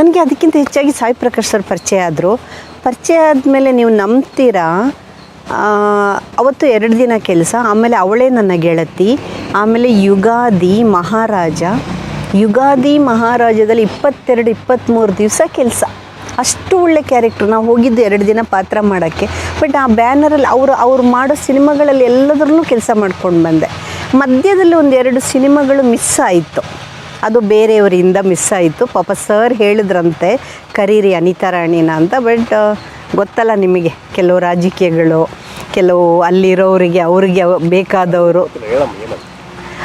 ನನಗೆ ಅದಕ್ಕಿಂತ ಹೆಚ್ಚಾಗಿ ಸಾಯಿ ಪ್ರಕಾಶ್ ಸರ್ ಪರಿಚಯ ಆದರು. ಪರಿಚಯ ಆದಮೇಲೆ ನೀವು ನಂಬ್ತೀರಾ? ಅವತ್ತು ಎರಡು ದಿನ ಕೆಲಸ, ಆಮೇಲೆ ಅವಳೇ ನನ್ನ ಗೆಳತಿ, ಆಮೇಲೆ ಯುಗಾದಿ ಮಹಾರಾಜ. ಯುಗಾದಿ ಮಹಾರಾಜದಲ್ಲಿ ಇಪ್ಪತ್ತೆರಡು ಇಪ್ಪತ್ತ್ಮೂರು ದಿವಸ ಕೆಲಸ. ಅಷ್ಟು ಒಳ್ಳೆ ಕ್ಯಾರೆಕ್ಟ್ರು ನಾವು ಹೋಗಿದ್ದು ಎರಡು ದಿನ ಪಾತ್ರ ಮಾಡೋಕ್ಕೆ. ಬಟ್ ಆ ಬ್ಯಾನರಲ್ಲಿ ಅವರು, ಅವ್ರು ಮಾಡೋ ಸಿನಿಮಾಗಳಲ್ಲಿ ಎಲ್ಲದರಲ್ಲೂ ಕೆಲಸ ಮಾಡ್ಕೊಂಡು ಬಂದೆ. ಮಧ್ಯದಲ್ಲಿ ಒಂದು ಎರಡು ಸಿನಿಮಾಗಳು ಮಿಸ್ ಆಯಿತು. ಅದು ಬೇರೆಯವರಿಂದ ಮಿಸ್ ಆಯಿತು. ಪಾಪ ಸರ್ ಹೇಳಿದ್ರಂತೆ, ಕರೀರಿ ಅನಿತಾ ರಾಣಿನ ಅಂತ ಬಟ್ ಗೊತ್ತಲ್ಲ ನಿಮಗೆ ಕೆಲವು ರಾಜಕೀಯಗಳು, ಕೆಲವು ಅಲ್ಲಿರೋರಿಗೆ, ಅವ್ರಿಗೆ ಅವ- ಬೇಕಾದವರು.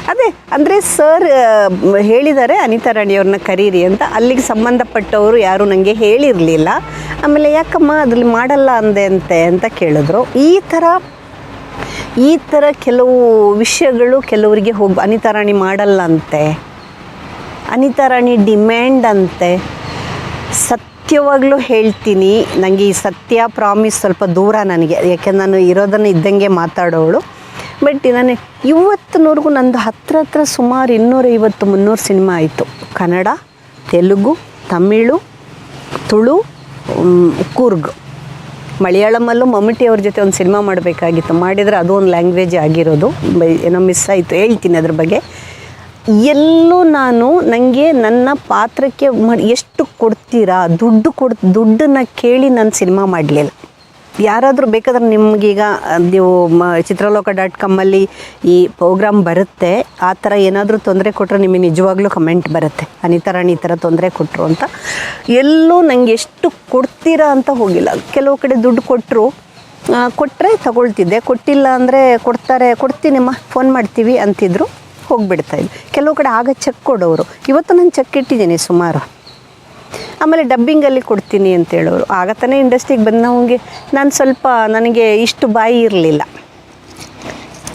ಅದೇ, ಅಂದರೆ ಸರ್ ಹೇಳಿದ್ದಾರೆ ಅನಿತಾ ರಾಣಿಯವ್ರನ್ನ ಕರೀರಿ ಅಂತ. ಅಲ್ಲಿಗೆ ಸಂಬಂಧಪಟ್ಟವರು ಯಾರೂ ನನಗೆ ಹೇಳಿರಲಿಲ್ಲ. ಆಮೇಲೆ ಯಾಕಮ್ಮ ಅದ್ರಲ್ಲಿ ಮಾಡಲ್ಲ ಅಂದೆ ಅಂತೆ ಅಂತ ಕೇಳಿದ್ರು. ಈ ಥರ ಈ ಥರ ಕೆಲವು ವಿಷಯಗಳು ಕೆಲವರಿಗೆ ಹೋಗಿ, ಅನಿತಾ ರಾಣಿ ಮಾಡಲ್ಲ ಅಂತೆ. ಅನಿತಾ ರಾಣಿ ಡಿಮ್ಯಾಂಡ್ ಅಂತೆ. ಸತ್ಯವಾಗಲೂ ಹೇಳ್ತೀನಿ ನನಗೆ ಈ ಸತ್ಯ ಪ್ರಾಮಿಸ್ ಸ್ವಲ್ಪ ದೂರ ನನಗೆ. ಯಾಕೆ ನಾನು ಇರೋದನ್ನು ಇದ್ದಂಗೆ ಮಾತಾಡೋಳು. ಬಟ್ ನಾನು ಇವತ್ತಿನವರೆಗೂ ನಂದು ಹತ್ರ ಹತ್ರ ಸುಮಾರು ಇನ್ನೂರೈವತ್ತು ಮುನ್ನೂರು ಸಿನಿಮಾ ಆಯಿತು. ಕನ್ನಡ, ತೆಲುಗು, ತಮಿಳು, ತುಳು ಕೂರ್ಗ್. ಮಲಯಾಳಮಲ್ಲೂ ಮಮ್ಮಿಟಿ ಅವ್ರ ಜೊತೆ ಒಂದು ಸಿನಿಮಾ ಮಾಡಬೇಕಾಗಿತ್ತು. ಮಾಡಿದರೆ ಅದು ಒಂದು ಲ್ಯಾಂಗ್ವೇಜ್ ಆಗಿರೋದು. ಏನೋ ಮಿಸ್ ಆಯಿತು. ಹೇಳ್ತೀನಿ ಅದ್ರ ಬಗ್ಗೆ. ಎಲ್ಲೂ ನಾನು ನನಗೆ ನನ್ನ ಪಾತ್ರಕ್ಕೆ ಎಷ್ಟು ಕೊಡ್ತೀರಾ? ದುಡ್ಡು ಕೊಡ್, ದುಡ್ಡನ್ನು ಕೇಳಿ ನಾನು ಸಿನಿಮಾ ಮಾಡಲಿಲ್ಲ. ಯಾರಾದರೂ ಬೇಕಾದ್ರೆ ನಿಮಗೀಗ ನೀವು ಮ, ಚಿತ್ರಲೋಕ ಡಾಟ್ ಕಾಮಲ್ಲಿ ಈ ಪ್ರೋಗ್ರಾಮ್ ಬರುತ್ತೆ. ಆ ಥರ ಏನಾದರೂ ತೊಂದರೆ ಕೊಟ್ಟರೆ ನಿಮಗೆ ನಿಜವಾಗ್ಲೂ ಕಮೆಂಟ್ ಬರುತ್ತೆ. ಅನಿತಾ ರಾಣಿ ಈ ಥರ ತೊಂದರೆ ಕೊಟ್ಟರು ಅಂತ. ಎಲ್ಲೂ ನನಗೆ ಎಷ್ಟು ಕೊಡ್ತೀರಾ ಅಂತ ಹೋಗಿಲ್ಲ. ಕೆಲವು ಕಡೆ ದುಡ್ಡು ಕೊಟ್ಟರು ಕೊಟ್ಟರೆ ತಗೊಳ್ತಿದ್ದೆ. ಕೊಟ್ಟಿಲ್ಲ ಅಂದರೆ ಕೊಡ್ತಾರೆ, ಕೊಡ್ತೀನಿಮ್ಮ ಫೋನ್ ಮಾಡ್ತೀವಿ ಅಂತಿದ್ರು. ಹೋಗಿಬಿಡ್ತಾ ಇದ್ದೆ ಕೆಲವು ಕಡೆ ಆಗ ಚೆಕ್ ಕೊಡೋರು. ಇವತ್ತು ನಾನು ಚೆಕ್ ಇಟ್ಟಿದ್ದೀನಿ ಸುಮಾರು. ಆಮೇಲೆ ಡಬ್ಬಿಂಗಲ್ಲಿ ಕೊಡ್ತೀನಿ ಅಂತ ಹೇಳೋರು. ಆಗ ತಾನೇ ಇಂಡಸ್ಟ್ರಿಗೆ ಬಂದವಂಗೆ ನಾನು ಸ್ವಲ್ಪ ನನಗೆ ಇಷ್ಟು ಬಾಯಿ ಇರಲಿಲ್ಲ.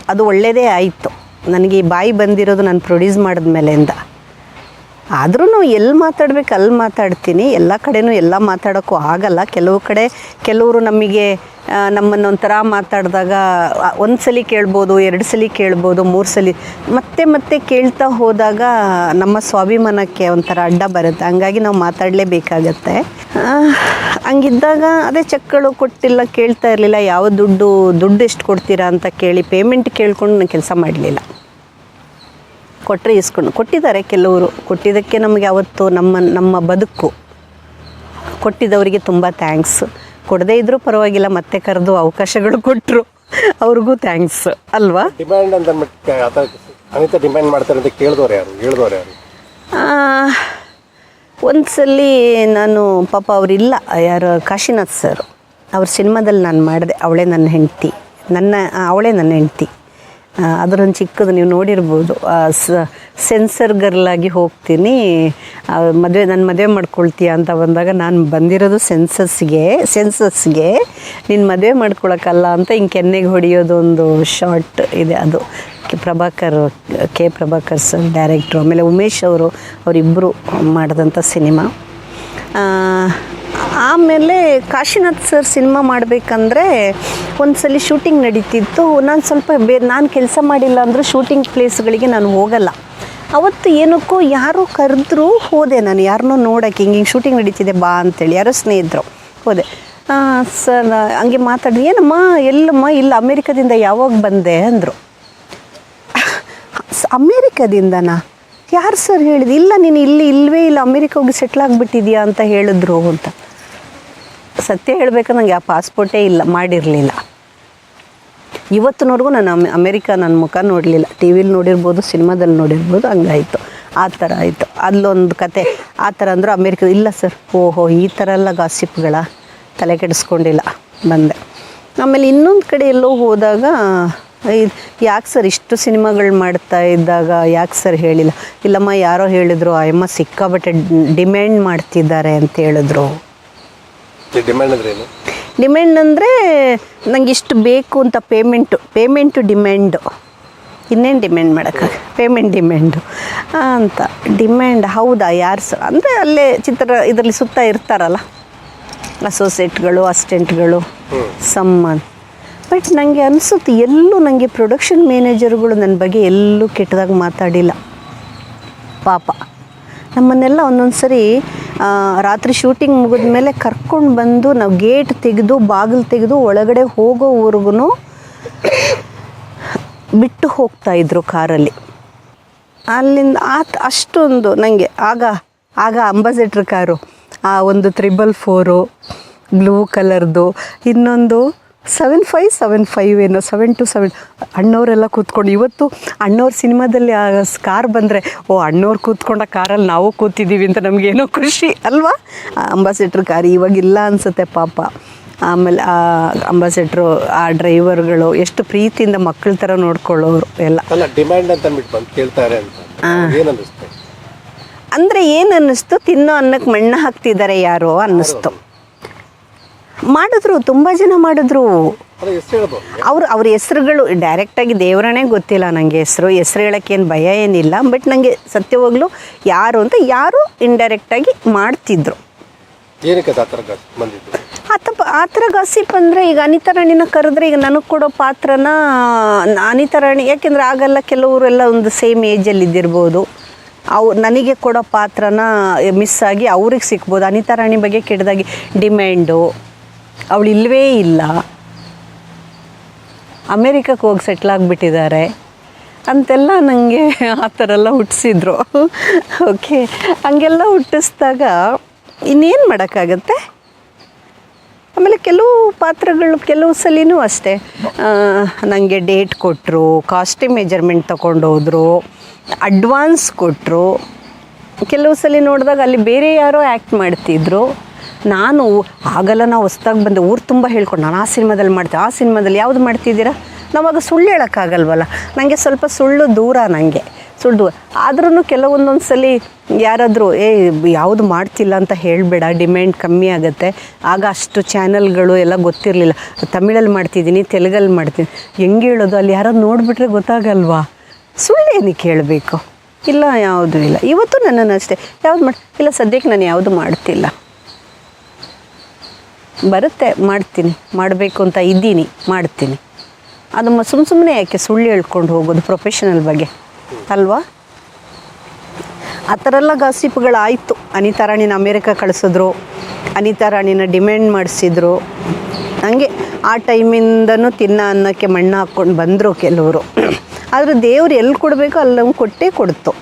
ಅದು ಒಳ್ಳೆಯದೇ ಆಯಿತು. ನನಗೆ ಈ ಬಾಯಿ ಬಂದಿರೋದು ನಾನು ಪ್ರೊಡ್ಯೂಸ್ ಮಾಡಿದ ಮಾಡಿದ್ಮೇಲೆಯಿಂದ ಆದ್ರೂ ಎಲ್ಲಿ ಮಾತಾಡ್ಬೇಕು ಅಲ್ಲಿ ಮಾತಾಡ್ತೀನಿ. ಎಲ್ಲ ಕಡೆನೂ ಎಲ್ಲ ಮಾತಾಡೋಕ್ಕೂ ಆಗಲ್ಲ. ಕೆಲವು ಕಡೆ ಕೆಲವರು ನಮಗೆ ನಮ್ಮನ್ನು ಒಂಥರ ಮಾತಾಡಿದಾಗ ಒಂದು ಸಲ ಕೇಳ್ಬೋದು, ಎರಡು ಸಲ ಕೇಳ್ಬೋದು, ಮೂರು ಸಲ ಮತ್ತೆ ಮತ್ತೆ ಕೇಳ್ತಾ ಹೋದಾಗ ನಮ್ಮ ಸ್ವಾಭಿಮಾನಕ್ಕೆ ಒಂಥರ ಅಡ್ಡ ಬರುತ್ತೆ. ಹಂಗಾಗಿ ನಾವು ಮಾತಾಡಲೇಬೇಕಾಗತ್ತೆ. ಹಂಗಿದ್ದಾಗ ಅದೇ ಚೆಕ್ಗಳು ಕೊಟ್ಟಿಲ್ಲ, ಕೇಳ್ತಾ ಇರಲಿಲ್ಲ, ಯಾವ ದುಡ್ಡು ದುಡ್ಡು ಎಷ್ಟು ಕೊಡ್ತೀರಾ ಅಂತ ಕೇಳಿ ಪೇಮೆಂಟ್ ಕೇಳ್ಕೊಂಡು ನಾನು ಕೆಲಸ ಮಾಡಲಿಲ್ಲ. ಕೊಟ್ಟರೆ ಇಸ್ಕೊಂಡು ಕೊಟ್ಟಿದ್ದಾರೆ ಕೆಲವರು. ಕೊಟ್ಟಿದ್ದಕ್ಕೆ ನಮಗೆ ಅವತ್ತು ನಮ್ಮ ನಮ್ಮ ಬದುಕು. ಕೊಟ್ಟಿದ್ದವರಿಗೆ ತುಂಬ ಥ್ಯಾಂಕ್ಸ್ ಕೊಡದೇ ಇದ್ದರೂ ಪರವಾಗಿಲ್ಲ ಮತ್ತೆ ಕರೆದು ಅವಕಾಶಗಳು ಕೊಟ್ಟರು ಅವ್ರಿಗೂ ಥ್ಯಾಂಕ್ಸ್ ಅಲ್ವಾ? ಡಿಮ್ಯಾಂಡ್ ಅಂತ ಅನಿತಾ ಡಿಮ್ಯಾಂಡ್ ಮಾಡ್ತಾರೆ ಅಂತ ಕೇಳಿದವ್ರು ಯಾರು? ಹೇಳಿದವ್ರು ಯಾರು? ಒಂದ್ಸಲಿ ನಾನು ಪಾಪ ಅವರಿಲ್ಲ ಯಾರು ಕಾಶಿನಾಥ್ ಸರ್. ಅವ್ರ ಸಿನಿಮಾದಲ್ಲಿ ನಾನು ಮಾಡಿದೆ ಅವಳೇ ನನ್ನ ಹೆಂಡತಿ. ನನ್ನ ಅವಳೇ ನನ್ನ ಹೆಂಡತಿ. ಅದರೊಂದು ಚಿಕ್ಕದು ನೀವು ನೋಡಿರ್ಬೋದು. ಸೆನ್ಸರ್ ಗರ್ಲ್ ಆಗಿ ಹೋಗ್ತೀನಿ. ಮದುವೆ, ನಾನು ಮದುವೆ ಮಾಡ್ಕೊಳ್ತೀಯ ಅಂತ ಬಂದಾಗ ನಾನು ಬಂದಿರೋದು ಸೆನ್ಸಸ್ಗೆ ಸೆನ್ಸಸ್ಗೆ ನೀನು ಮದುವೆ ಮಾಡ್ಕೊಳಕ್ಕಲ್ಲ ಅಂತ ಹಿಂಗೆ ಕೆನ್ನೆಗೆ ಹೊಡೆಯೋದು ಒಂದು ಶಾರ್ಟ್ ಇದೆ ಅದು. ಪ್ರಭಾಕರ್, ಕೆ ಪ್ರಭಾಕರ್ ಸರ್ ಡೈರೆಕ್ಟ್ರು ಆಮೇಲೆ ಉಮೇಶ್ ಅವರು ಅವರಿಬ್ಬರು ಮಾಡಿದಂಥ ಸಿನಿಮಾ ಆಮೇಲೆ ಕಾಶಿನಾಥ್ ಸರ್ ಸಿನಿಮಾ ಮಾಡಬೇಕಂದ್ರೆ ಒಂದ್ಸಲಿ ಶೂಟಿಂಗ್ ನಡೀತಿತ್ತು. ನಾನು ಸ್ವಲ್ಪ ಬೇ, ನಾನು ಕೆಲಸ ಮಾಡಿಲ್ಲ ಅಂದರೂ ಶೂಟಿಂಗ್ ಪ್ಲೇಸ್ಗಳಿಗೆ ನಾನು ಹೋಗಲ್ಲ. ಅವತ್ತು ಏನಕ್ಕೋ ಯಾರೋ ಕರೆದ್ರು ಹೋದೆ ನಾನು. ಯಾರನ್ನೋ ನೋಡೋಕ್ಕೆ ಹಿಂಗೆ ಹಿಂಗೆ ಶೂಟಿಂಗ್ ನಡೀತಿದೆ ಬಾ ಅಂತೇಳಿ. ಯಾರೋ ಸ್ನೇಹಿತರು ಹೋದೆ. ಸರ್ ಹಂಗೆ ಮಾತಾಡಿದೆ, ಏನಮ್ಮ, ಎಲ್ಲಮ್ಮ, ಇಲ್ಲ ಅಮೇರಿಕದಿಂದ ಯಾವಾಗ ಬಂದೆ? ಅಂದರು. ಅಮೇರಿಕದಿಂದನಾ? ಯಾರು ಸರ್ ಹೇಳಿದ? ಇಲ್ಲ, ನೀನು ಇಲ್ಲಿ, ಇಲ್ವೇ ಇಲ್ಲ, ಅಮೇರಿಕ ಹೋಗಿ ಸೆಟ್ಲ್ ಆಗಿಬಿಟ್ಟಿದ್ಯಾ ಅಂತ ಹೇಳಿದ್ರು ಅಂತ. ಸತ್ಯ ಹೇಳಬೇಕು ನನಗೆ ಆ ಪಾಸ್ಪೋರ್ಟೇ ಇಲ್ಲ, ಮಾಡಿರಲಿಲ್ಲ. ಇವತ್ತಿನವರೆಗೂ ನಾನು ಅಮೆ, ಅಮೇರಿಕ ನನ್ನ ಮುಖ ನೋಡಲಿಲ್ಲ. ಟಿ ವಿಲಿ ನೋಡಿರ್ಬೋದು, ಸಿನಿಮಾದಲ್ಲಿ ನೋಡಿರ್ಬೋದು, ಹಂಗಾಯಿತು. ಆ ಥರ ಆಯಿತು. ಅಲ್ಲೊಂದು ಕತೆ, ಆ ಥರ ಅಂದರು ಅಮೇರಿಕ, ಇಲ್ಲ ಸರ್, ಓಹೋ, ಈ ಥರ ಎಲ್ಲ ಗಾಸಿಪ್ಗಳ ತಲೆ ಕೆಡಿಸ್ಕೊಂಡಿಲ್ಲ, ಬಂದೆ. ಆಮೇಲೆ ಇನ್ನೊಂದು ಕಡೆ ಎಲ್ಲೋ ಹೋದಾಗ ಯಾಕೆ ಸರ್ ಇಷ್ಟು ಸಿನಿಮಾಗಳು ಮಾಡ್ತಾ ಇದ್ದಾಗ, ಯಾಕೆ ಸರ್ ಹೇಳಿಲ್ಲ? ಇಲ್ಲಮ್ಮ, ಯಾರೋ ಹೇಳಿದ್ರು ಅಮ್ಮ ಸಿಕ್ಕಾಬಟ್ಟೆ ಡಿಮ್ಯಾಂಡ್ ಮಾಡ್ತಿದ್ದಾರೆ ಅಂತ ಹೇಳಿದ್ರು. ಡಿಮ್ಯಾಂಡ್ ಅಂದ್ರೆ ಏನು? ಡಿಮ್ಯಾಂಡ್ ಅಂದರೆ ನಂಗೆ ಇಷ್ಟು ಬೇಕು ಅಂತ ಪೇಮೆಂಟು ಪೇಮೆಂಟು ಡಿಮ್ಯಾಂಡು ಇನ್ನೇನು ಡಿಮ್ಯಾಂಡ್ ಮಾಡೋಕ್ಕಾಗ ಪೇಮೆಂಟ್ ಡಿಮ್ಯಾಂಡು ಅಂತ. ಡಿಮ್ಯಾಂಡ್ ಹೌದಾ ಯಾರು ಸಹ ಅಂದರೆ ಅಲ್ಲೇ ಚಿತ್ರ ಇದರಲ್ಲಿ ಸುತ್ತ ಇರ್ತಾರಲ್ಲ? ಅಸೋಸಿಯೇಟ್ಗಳು ಅಸಿಸ್ಟೆಂಟ್ಗಳು ಸಮ್ಮನ್. ಬಟ್ ನನಗೆ ಅನಿಸುತ್ತೆ ಎಲ್ಲೂ ನನಗೆ ಪ್ರೊಡಕ್ಷನ್ ಮ್ಯಾನೇಜರ್ಗಳು ನನ್ನ ಬಗ್ಗೆ ಎಲ್ಲೂ ಕೆಟ್ಟದಾಗಿ ಮಾತಾಡಿಲ್ಲ. ಪಾಪ. ನಮ್ಮನ್ನೆಲ್ಲ ಒಂದೊಂದು ಸರಿ ರಾತ್ರಿ ಶೂಟಿಂಗ್ ಮುಗಿದ ಮೇಲೆ ಕರ್ಕೊಂಡು ಬಂದು ನಾವು ಗೇಟ್ ತೆಗೆದು, ಬಾಗಿಲು ತೆಗೆದು ಒಳಗಡೆ ಹೋಗೋವರೆಗೂ ಬಿಟ್ಟು ಹೋಗ್ತಾ ಇದ್ರು ಕಾರಲ್ಲಿ. ಅಲ್ಲಿಂದ ಆತ ಅಷ್ಟೊಂದು ನನಗೆ ಆಗ ಆಗ ಅಂಬಾಸಿಡ್ರ್ ಕಾರು, ಆ ಒಂದು ತ್ರಿಬಲ್ ಫೋರು ಬ್ಲೂ ಕಲರ್ದು ಇನ್ನೊಂದು ಸೆವೆನ್ ಫೈವ್ ಸೆವೆನ್ ಫೈವ್ ಏನೋ ಸೆವೆನ್ ಟು ಸೆವೆನ್ ಅಣ್ಣವರೆಲ್ಲ ಕೂತ್ಕೊಂಡು ಇವತ್ತು ಅಣ್ಣವ್ರ ಸಿನಿಮಾದಲ್ಲಿ ಆ ಕಾರ್ ಬಂದರೆ ಓ ಅಣ್ಣವ್ರು ಕೂತ್ಕೊಂಡ ಕಾರಲ್ಲಿ ನಾವು ಕೂತಿದ್ದೀವಿ ಅಂತ ನಮಗೇನೋ ಖುಷಿ ಅಲ್ವಾ? ಅಂಬಾಸಿಡ್ರ್ ಕಾರ್ ಇವಾಗಿಲ್ಲ ಅನಿಸುತ್ತೆ ಪಾಪ. ಆಮೇಲೆ ಆ ಅಂಬಾಸೆಟ್ರು ಆ ಡ್ರೈವರ್ಗಳು ಎಷ್ಟು ಪ್ರೀತಿಯಿಂದ ಮಕ್ಕಳ ಥರ ನೋಡ್ಕೊಳ್ಳೋರು ಎಲ್ಲ. ಡಿಮ್ಯಾಂಡ್ ಅಂತ ಕೇಳ್ತಾರೆ ಅಂದರೆ ಏನು ಅನ್ನಿಸ್ತು ತಿನ್ನೋ ಅನ್ನಕ್ಕೆ ಮಣ್ಣು ಹಾಕ್ತಿದ್ದಾರೆ ಯಾರೋ ಅನ್ನಿಸ್ತು. ಮಾಡಿದ್ರು ತುಂಬ ಜನ ಮಾಡಿದ್ರು. ಅವ್ರು ಅವ್ರ ಹೆಸ್ರುಗಳು ಡೈರೆಕ್ಟಾಗಿ ದೇವರನೇ ಗೊತ್ತಿಲ್ಲ ನನಗೆ ಹೆಸರು. ಹೆಸ್ರು ಹೇಳೋಕ್ಕೇನು ಭಯ ಏನಿಲ್ಲ. ಬಟ್ ನನಗೆ ಸತ್ಯವಾಗ್ಲೂ ಯಾರು ಅಂತ ಯಾರು ಇಂಡೈರೆಕ್ಟಾಗಿ ಮಾಡ್ತಿದ್ರು. ಆ ಬಂದಿದ್ದು? ಆ ಥರ ಗಾಸಿಪ್ ಅಂದರೆ ಈಗ ಅನಿತಾ ರಾಣಿನ ಕರೆದ್ರೆ ಈಗ ನನಗೆ ಕೊಡೋ ಪಾತ್ರನ ಅನಿತಾ ರಾಣಿ. ಯಾಕೆಂದರೆ ಆಗಲ್ಲ ಕೆಲವರು ಎಲ್ಲ ಒಂದು ಸೇಮ್ ಏಜಲ್ಲಿ ಇದ್ದಿರ್ಬೋದು. ಅವು ನನಗೆ ಕೊಡೋ ಪಾತ್ರನ ಮಿಸ್ ಆಗಿ ಅವ್ರಿಗೆ ಸಿಕ್ಬೋದು ಅನಿತಾ ರಾಣಿ ಬಗ್ಗೆ ಕೆಟ್ಟದಾಗಿ ಡಿಮ್ಯಾಂಡು ಅವಳು ಇಲ್ಲವೇ ಇಲ್ಲ. ಅಮೇರಿಕಕ್ಕೆ ಹೋಗಿ ಸೆಟ್ಲ್ ಆಗಿಬಿಟ್ಟಿದ್ದಾರೆ. ಅಂತೆಲ್ಲ ನನಗೆ ಆ ಥರ ಎಲ್ಲ ಹುಟ್ಟಿಸಿದ್ರು. ಓಕೆ ಹಂಗೆಲ್ಲ ಹುಟ್ಟಿಸ್ದಾಗ ಇನ್ನೇನು ಮಾಡೋಕ್ಕಾಗತ್ತೆ? ಆಮೇಲೆ ಕೆಲವು ಪಾತ್ರಗಳು ಕೆಲವು ಸಲಿನೂ ಅಷ್ಟೇ. ನನಗೆ ಡೇಟ್ ಕೊಟ್ಟರು ಕಾಸ್ಟ್ಯೂಮ್ ಮೆಜರ್ಮೆಂಟ್ ತೊಗೊಂಡೋದ್ರು ಅಡ್ವಾನ್ಸ್ ಕೊಟ್ಟರು ಕೆಲವು ಸಲ ನೋಡಿದಾಗ ಅಲ್ಲಿ ಬೇರೆ ಯಾರೋ ಆ್ಯಕ್ಟ್ ಮಾಡ್ತಿದ್ರು. ನಾನು ಆಗಲ್ಲ ನಾವು ಹೊಸ್ದಾಗಿ ಬಂದೆ, ಊರು ತುಂಬ ಹೇಳ್ಕೊಂಡು, ನಾನು ಆ ಸಿನಿಮಾದಲ್ಲಿ ಮಾಡ್ತೀನಿ ಆ ಸಿನಿಮಾದಲ್ಲಿ ಯಾವುದು ಮಾಡ್ತಿದ್ದೀರಾ? ನಾವಾಗ ಸುಳ್ಳು ಹೇಳೋಕ್ಕಾಗಲ್ವಲ್ಲ ನನಗೆ ಸ್ವಲ್ಪ ಸುಳ್ಳು ದೂರ ನನಗೆ ಸುಳ್ಳು ದೂರ. ಆದ್ರೂ ಕೆಲವೊಂದೊಂದು ಸಲ ಯಾರಾದರೂ, ಏ, ಯಾವುದು ಮಾಡ್ತಿಲ್ಲ ಅಂತ ಹೇಳಬೇಡ, ಡಿಮ್ಯಾಂಡ್ ಕಮ್ಮಿ ಆಗುತ್ತೆ. ಆಗ ಅಷ್ಟು ಚಾನಲ್ಗಳು ಎಲ್ಲ ಗೊತ್ತಿರಲಿಲ್ಲ. ತಮಿಳಲ್ಲಿ ಮಾಡ್ತಿದ್ದೀನಿ, ತೆಲುಗಲ್ಲಿ ಮಾಡ್ತೀನಿ ಹೆಂಗೆ ಹೇಳೋದು? ಅಲ್ಲಿ ಯಾರಾದ್ರು ನೋಡಿಬಿಟ್ರೆ ಗೊತ್ತಾಗಲ್ವಾ? ಸುಳ್ಳೇನಕ್ಕೆ ಹೇಳಬೇಕು? ಇಲ್ಲ, ಯಾವುದೂ ಇಲ್ಲ. ಇವತ್ತು ನನ್ನನ್ನು ಅಷ್ಟೇ, ಯಾವ್ದು ಮಾಡಿ, ಇಲ್ಲ, ಸದ್ಯಕ್ಕೆ ನಾನು ಯಾವುದು ಮಾಡ್ತಿಲ್ಲ. ಬರುತ್ತೆ, ಮಾಡ್ತೀನಿ, ಮಾಡಬೇಕು ಅಂತ ಇದ್ದೀನಿ, ಮಾಡ್ತೀನಿ. ಅದು ಸುಮ್ಮ ಸುಮ್ಮನೆ ಯಾಕೆ ಸುಳ್ಳು ಹೇಳ್ಕೊಂಡು ಹೋಗೋದು ಪ್ರೊಫೆಷನಲ್ ಬಗ್ಗೆ, ಅಲ್ವಾ? ಆ ಥರ ಎಲ್ಲ ಗಾಸಿಪ್ಗಳಾಯಿತು ಅನಿತಾ ರಾಣಿನ ಅಮೇರಿಕ ಕಳಿಸಿದ್ರು, ಅನಿತಾ ರಾಣಿನ ಡಿಮ್ಯಾಂಡ್ ಮಾಡಿಸಿದ್ರು. ಹಂಗೆ ಆ ಟೈಮಿಂದನೂ ತಿನ್ನ ಅನ್ನಕ್ಕೆ ಮಣ್ಣು ಹಾಕ್ಕೊಂಡು ಬಂದರು ಕೆಲವರು. ಆದರೆ ದೇವ್ರು ಎಲ್ಲಿ ಕೊಡಬೇಕು ಅಲ್ಲಿ ಕೊಟ್ಟೇ ಕೊಡ್ತು.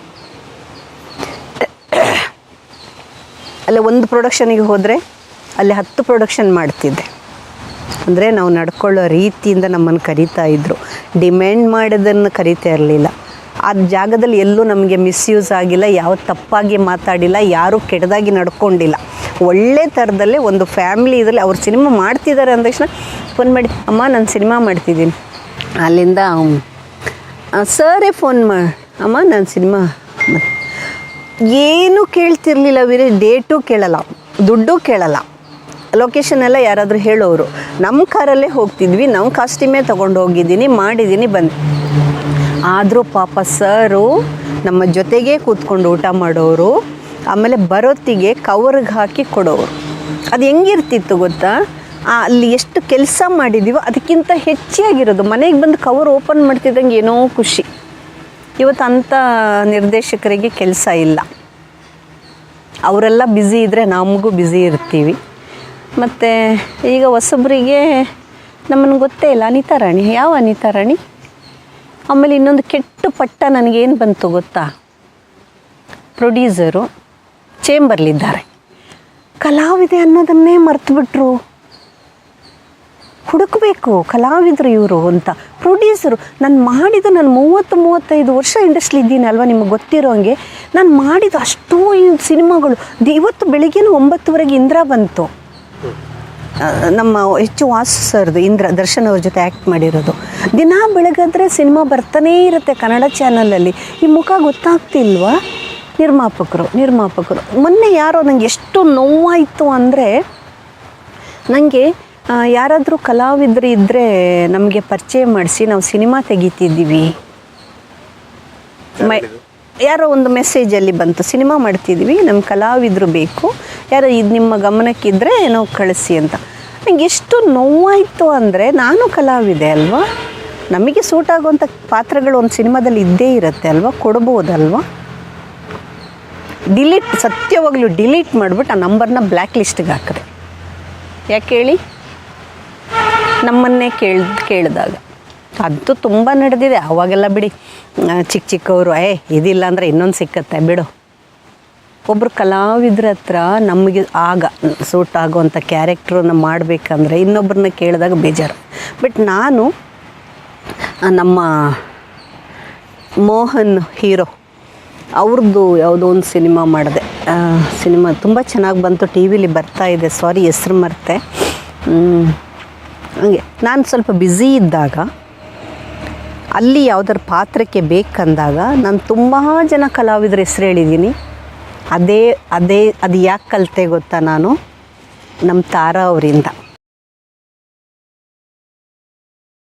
ಅಲ್ಲ, ಒಂದು ಪ್ರೊಡಕ್ಷನಿಗೆ ಹೋದರೆ ಅಲ್ಲಿ ಹತ್ತು ಪ್ರೊಡಕ್ಷನ್ ಮಾಡ್ತಿದ್ದೆ. ಅಂದರೆ ನಾವು ನಡ್ಕೊಳ್ಳೋ ರೀತಿಯಿಂದ ನಮ್ಮನ್ನು ಕರಿತಾ ಇದ್ದರು ಡಿಮ್ಯಾಂಡ್ ಮಾಡೋದನ್ನು ಕರಿತಾ ಇರಲಿಲ್ಲ. ಆ ಜಾಗದಲ್ಲಿ ಎಲ್ಲೂ ನಮಗೆ ಮಿಸ್ಯೂಸ್ ಆಗಿಲ್ಲ, ಯಾವ ತಪ್ಪಾಗಿ ಮಾತಾಡಿಲ್ಲ, ಯಾರೂ ಕೆಟ್ಟದಾಗಿ ನಡ್ಕೊಂಡಿಲ್ಲ. ಒಳ್ಳೆ ಥರದಲ್ಲೇ ಒಂದು ಫ್ಯಾಮಿಲಿ ಇದರಲ್ಲಿ ಅವ್ರು ಸಿನಿಮಾ ಮಾಡ್ತಿದ್ದಾರೆ ಅಂದ ತಕ್ಷಣ ಫೋನ್ ಮಾಡಿ, ಅಮ್ಮ, ನಾನು ಸಿನಿಮಾ ಮಾಡ್ತಿದ್ದೀನಿ. ಅಲ್ಲಿಂದ ಸರೇ ಫೋನ್ ಮಾಡಿ, ಅಮ್ಮ, ನಾನು ಸಿನಿಮಾ ಏನೂ ಕೇಳ್ತಿರ್ಲಿಲ್ಲ ವೀರೇ ಡೇಟು ಕೇಳಲ್ಲ, ದುಡ್ಡು ಕೇಳಲ್ಲ. ಲೊಕೇಶನ್ ಎಲ್ಲ ಯಾರಾದರೂ ಹೇಳೋರು ನಮ್ಮ ಕಾರಲ್ಲೇ ಹೋಗ್ತಿದ್ವಿ ನಮ್ಮ ಕಾಸ್ಟ್ಯೂಮೇ ತೊಗೊಂಡು ಹೋಗಿದ್ದೀನಿ ಮಾಡಿದ್ದೀನಿ, ಬಂದು. ಆದರೂ ಪಾಪ ಸರು, ನಮ್ಮ ಜೊತೆಗೇ ಕೂತ್ಕೊಂಡು ಊಟ ಮಾಡೋರು, ಆಮೇಲೆ ಬರೋತ್ತಿಗೆ ಕವರ್ಗೆ ಹಾಕಿ ಕೊಡೋರು. ಅದು ಹೆಂಗಿರ್ತಿತ್ತು ಗೊತ್ತಾ? ಅಲ್ಲಿ ಎಷ್ಟು ಕೆಲಸ ಮಾಡಿದ್ದೀವೋ ಅದಕ್ಕಿಂತ ಹೆಚ್ಚಾಗಿರೋದು ಮನೆಗೆ ಬಂದು ಕವರ್ ಓಪನ್ ಮಾಡ್ತಿದ್ದಂಗೆ ಏನೋ ಖುಷಿ. ಇವತ್ತು ಅಂಥ ನಿರ್ದೇಶಕರಿಗೆ ಕೆಲಸ ಇಲ್ಲ. ಅವರೆಲ್ಲ ಬ್ಯುಸಿ ಇದ್ದರೆ ನಮಗೂ ಬ್ಯುಸಿ ಇರ್ತೀವಿ. ಮತ್ತು ಈಗ ಹೊಸಬ್ರಿಗೆ ನಮ್ಮನ್ನು ಗೊತ್ತೇ ಇಲ್ಲ. ಅನಿತಾ ರಾಣಿ. ಯಾವ ಅನಿತಾ ರಾಣಿ? ಆಮೇಲೆ ಇನ್ನೊಂದು ಕೆಟ್ಟ ಪಟ್ಟ ನನಗೇನು ಬಂತು ಗೊತ್ತಾ? ಪ್ರೊಡ್ಯೂಸರು ಚೇಂಬರ್ಲಿದ್ದಾರೆ. ಕಲಾವಿದೆ ಅನ್ನೋದನ್ನೇ ಮರೆತುಬಿಟ್ರು. ಹುಡುಕಬೇಕು ಕಲಾವಿದರು ಇವರು ಅಂತ. ಪ್ರೊಡ್ಯೂಸರು, ನಾನು ಮಾಡಿದ್ದು ನಾನು ಮೂವತ್ತು, ಮೂವತ್ತೈದು ವರ್ಷ ಇಂಡಸ್ಟ್ರಿ ಇದ್ದೀನಿ ಅಲ್ವಾ ನಿಮಗೆ ಗೊತ್ತಿರೋ ಹಂಗೆ. ನಾನು ಮಾಡಿದ ಅಷ್ಟೂ ಸಿನಿಮಾಗಳು. ಇವತ್ತು ಬೆಳಿಗ್ಗೆನೂ ಒಂಬತ್ತುವರೆಗೆ ಇಂದ್ರ ಬಂತು. ನಮ್ಮ ಹೆಚ್ಚು ವಾಸ ಸರ್ದು ಇಂದ್ರ, ದರ್ಶನ್ ಅವ್ರ ಜೊತೆ ಆ್ಯಕ್ಟ್ ಮಾಡಿರೋದು. ದಿನ ಬೆಳಗಾದ್ರೆ ಸಿನಿಮಾ ಬರ್ತಾನೇ ಇರುತ್ತೆ ಕನ್ನಡ ಚಾನಲಲ್ಲಿ ಈ ಮುಖ ಗೊತ್ತಾಗ್ತಿಲ್ವಾ? ನಿರ್ಮಾಪಕರು ನಿರ್ಮಾಪಕರು. ಮೊನ್ನೆ ಯಾರೋ ನನಗೆ ಎಷ್ಟು ನೋವಾಯಿತು ಅಂದರೆ ನನಗೆ ಯಾರಾದರೂ ಕಲಾವಿದರು ಇದ್ದರೆ ನಮಗೆ ಪರಿಚಯ ಮಾಡಿಸಿ, ನಾವು ಸಿನಿಮಾ ತೆಗಿತಿದ್ದೀವಿ. ಮೈ ಯಾರೋ ಒಂದು ಮೆಸೇಜಲ್ಲಿ ಬಂತು, ಸಿನಿಮಾ ಮಾಡ್ತಿದ್ವಿ ನಮ್ಮ ಕಲಾವಿದರು ಬೇಕು, ಯಾರೋ ಇದು ನಿಮ್ಮ ಗಮನಕ್ಕಿದ್ದರೆ ಏನೋ ಕಳಿಸಿ ಅಂತ. ನಂಗೆ ಎಷ್ಟು ನೋವಾಯಿತು ಅಂದರೆ, ನಾನು ಕಲಾವಿದೆ ಅಲ್ವಾ? ನಮಗೆ ಸೂಟ್ ಆಗುವಂಥ ಪಾತ್ರಗಳು ಒಂದು ಸಿನಿಮಾದಲ್ಲಿ ಇದ್ದೇ ಇರುತ್ತೆ ಅಲ್ವಾ? ಕೊಡ್ಬೋದಲ್ವಾ? ಡಿಲೀಟ್, ಸತ್ಯವಾಗ್ಲೂ ಡಿಲೀಟ್ ಮಾಡಿಬಿಟ್ಟು ಆ ನಂಬರ್ನ ಬ್ಲ್ಯಾಕ್ ಲಿಸ್ಟ್ಗೆ ಹಾಕಿದೆ. ಯಾಕೆ ಹೇಳಿ? ನಮ್ಮನ್ನೇ ಕೇಳಿ, ಕೇಳಿದಾಗ. ಅದು ತುಂಬ ನಡೆದಿದೆ. ಅವಾಗೆಲ್ಲ ಬಿಡಿ. ಚಿಕ್ಕ ಚಿಕ್ಕವರು, ಏ, ಇದಿಲ್ಲ ಅಂದರೆ ಇನ್ನೊಂದು ಸಿಕ್ಕತ್ತೆ, ಬಿಡು. ಒಬ್ಬರು ಕಲಾವಿದ್ರ ಹತ್ರ ನಮಗೆ ಆಗ, ಸೂಟ್ ಆಗುವಂಥ ಕ್ಯಾರೆಕ್ಟ್ರನ್ನ ಮಾಡಬೇಕಂದ್ರೆ ಇನ್ನೊಬ್ಬರನ್ನ ಕೇಳಿದಾಗ ಬೇಜಾರು. ಬಟ್ ನಾನು ನಮ್ಮ ಮೋಹನ್ ಹೀರೋ ಅವ್ರದ್ದು ಯಾವುದೋ ಒಂದು ಸಿನಿಮಾ ಮಾಡಿದೆ. ಸಿನಿಮಾ ತುಂಬ ಚೆನ್ನಾಗಿ ಬಂತು, ಟಿ ವಿಲಿ ಬರ್ತಾ ಇದೆ. ಸಾರಿ, ಹೆಸ್ರು ಮರ್ತೆ. ಹಂಗೆ. ನಾನು ಸ್ವಲ್ಪ ಬ್ಯುಸಿ ಇದ್ದಾಗ ಅಲ್ಲಿ ಯಾವುದಾದ್ರು ಪಾತ್ರಕ್ಕೆ ಬೇಕಂದಾಗ ನಾನು ತುಂಬ ಜನ ಕಲಾವಿದರ ಹೆಸರು ಹೇಳಿದ್ದೀನಿ. ಅದೇ ಅದೇ, ಅದು ಯಾಕೆ ಕಲಿತೆ ಗೊತ್ತಾ ನಾನು? ನಮ್ಮ ತಾರಾ ಅವರಿಂದ.